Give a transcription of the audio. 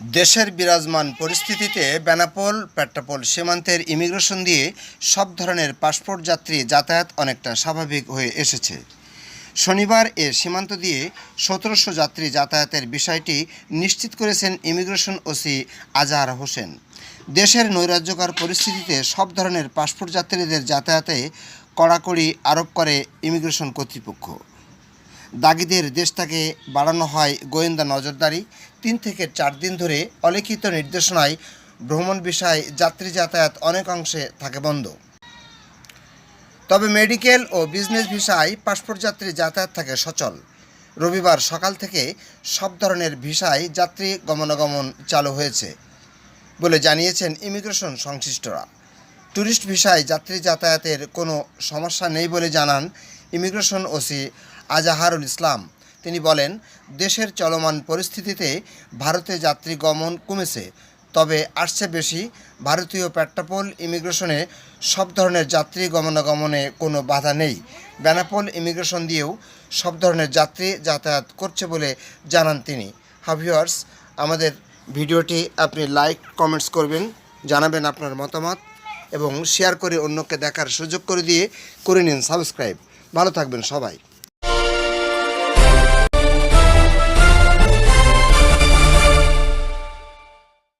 দেশের বিরাজমান পরিস্থিতিতে বেনাপোল, পেট্রাপোল সীমান্তের ইমিগ্রেশন দিয়ে সব ধরনের পাসপোর্ট যাত্রী যাতায়াত অনেকটা স্বাভাবিক হয়ে এসেছে। শনিবার এ সীমান্ত দিয়ে সতেরোশো যাত্রী যাতায়াতের বিষয়টি নিশ্চিত করেছেন ইমিগ্রেশন ওসি আজহার হোসেন। দেশের নৈরাজ্যকর পরিস্থিতিতে সব ধরনের পাসপোর্ট যাত্রীদের যাতায়াতে কড়াকড়ি আরোপ করে ইমিগ্রেশন কর্তৃপক্ষ। দাগিদের দেশটাকে বাড়ানো হয় গোয়েন্দা নজরদারি। তিন থেকে চার দিন ধরে অলিখিত নির্দেশনায় ভ্রমণ বিষয়ে যাত্রী যাতায়াত অনেক অংশে থাকে বন্ধ। তবে মেডিকেল ও বিজনেস ভিসায় পাসপোর্ট যাত্রী যাতায়াত থাকে সচল। রবিবার সকাল থেকে সব ধরনের ভিসায় যাত্রী গমনাগমন চালু হয়েছে বলে জানিয়েছেন ইমিগ্রেশন সংশ্লিষ্টরা। ট্যুরিস্ট ভিসায় যাত্রী যাতায়াতের কোনো সমস্যা নেই বলে জানান ইমিগ্রেশন ওসি আজাহারুল ইসলাম। তিনি বলেন, দেশের চলমান পরিস্থিতিতে ভারতে যাত্রী গমন কমেছে, তবে আসছে বেশি ভারতীয় পেট্রাপোল ইমিগ্রেশনে সব ধরনের যাত্রী গমনাগমনে কোনো বাধা নেই। বেনাপোল ইমিগ্রেশন দিয়েও সব ধরনের যাত্রী যাতায়াত করছে বলে জানান তিনি। হাভিয়ার্স আমাদের ভিডিওটি আপনি লাইক, কমেন্টস করবেন, জানাবেন আপনার মতামত এবং শেয়ার করে অন্যকে দেখার সুযোগ করে দিয়ে করে নিন সাবস্ক্রাইব। ভালো থাকবেন সবাই।